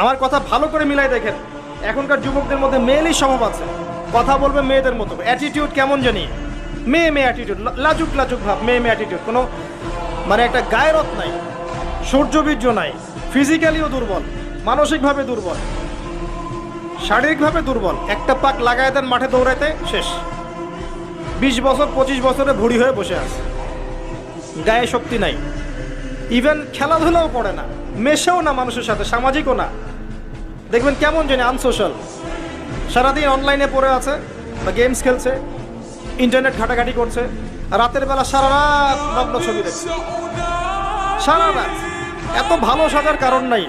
আমার কথা ভালো করে মিলাই দেখেন। এখনকার যুবকদের মধ্যে মেয়েলই স্বভাব আছে। কথা বলবে মেয়েদের মতো। অ্যাটিটিউড কেমন জানি? মেয়ে মেয়ে অ্যাটিটিউড লাজুক লাজুক ভাব, মেয়ে মেয়ে অ্যাটিটিউড কোনো মানে একটা গায়রত নাই। সূর্যবীর্য নাই। ফিজিক্যালিও দুর্বল। মানসিকভাবে দুর্বল। শারীরিকভাবে দুর্বল। একটা পাক লাগায় দেন মাঠে দৌড়াইতে, শেষ। বিশ বছর, পঁচিশ বছরে ভুড়ি হয়ে বসে আছে। গায়ে শক্তি নাই। ইভেন খেলাধুলাও করে না। মেশেও না মানুষের সাথে, সামাজিকও না। দেখবেন কেমন জানি আনসোশ্যাল। সারাদিন অনলাইনে পড়ে আছে বা গেমস খেলছে ইন্টারনেট ঘাটাঘাটি করছে, রাতের বেলা সারা রাত নগ্ন ছবি দেখছে। সারা রাত। এত ভালো সাজার কারণ নাই।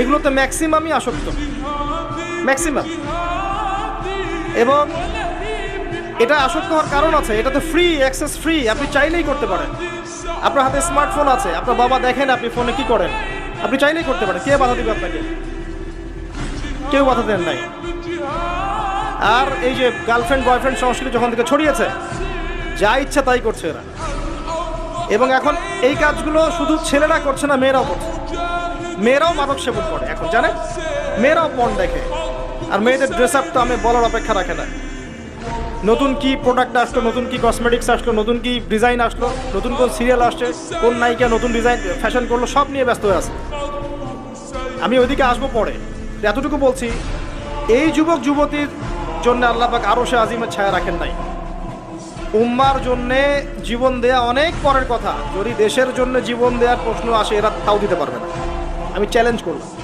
এগুলোতে ম্যাক্সিমামই আসক্ত। ম্যাক্সিমাম এবং এটা আসক্ত হওয়ার কারণ আছে এটা তো ফ্রি অ্যাক্সেস ফ্রি আপনি চাইলেই করতে পারেন। আপনার হাতে স্মার্টফোন আছে, আপনার বাবা দেখেন আপনি ফোনে কি করেন। আপনি চাইলেই করতে পারেন, কে বাধা দিবে আপনাকে? কেউ বাধা দেন নাই। আর এই যে গার্লফ্রেন্ড বয়ফ্রেন্ড সংস্কৃতি যখন থেকে ছড়িয়েছে, যা ইচ্ছা তাই করছে এরা। এবং এখন এই কাজগুলো শুধু ছেলেরা করছে না, মেয়েরাও করছে। মেয়েরাও মাদক সেবন করে। এখন জানে মেয়েরাও পণ দেখে। আর মেয়েদের ড্রেস আপ তো আমি বলার অপেক্ষা রাখে না। নতুন কি প্রোডাক্ট আসলো, নতুন কি কসমেটিক্স আসলো, নতুন কি ডিজাইন আসলো, নতুন কোন সিরিয়াল আসছে, কোন নায়িকা নতুন ডিজাইন ফ্যাশন করল, সব নিয়ে ব্যস্ত হয়ে আছে। আমি ওইদিকে আসব পরে। এতটুকু বলছি, এই যুবক, যুবতীর জন্য আল্লাহ পাক আরও সে আজিমের ছায়া রাখেন নাই। উম্মার জন্যে জীবন দেয়া অনেক পরের কথা, যদি দেশের জন্য জীবন দেওয়ার প্রশ্ন আসে, এরা তাও দিতে পারবে না। আমি চ্যালেঞ্জ করলাম।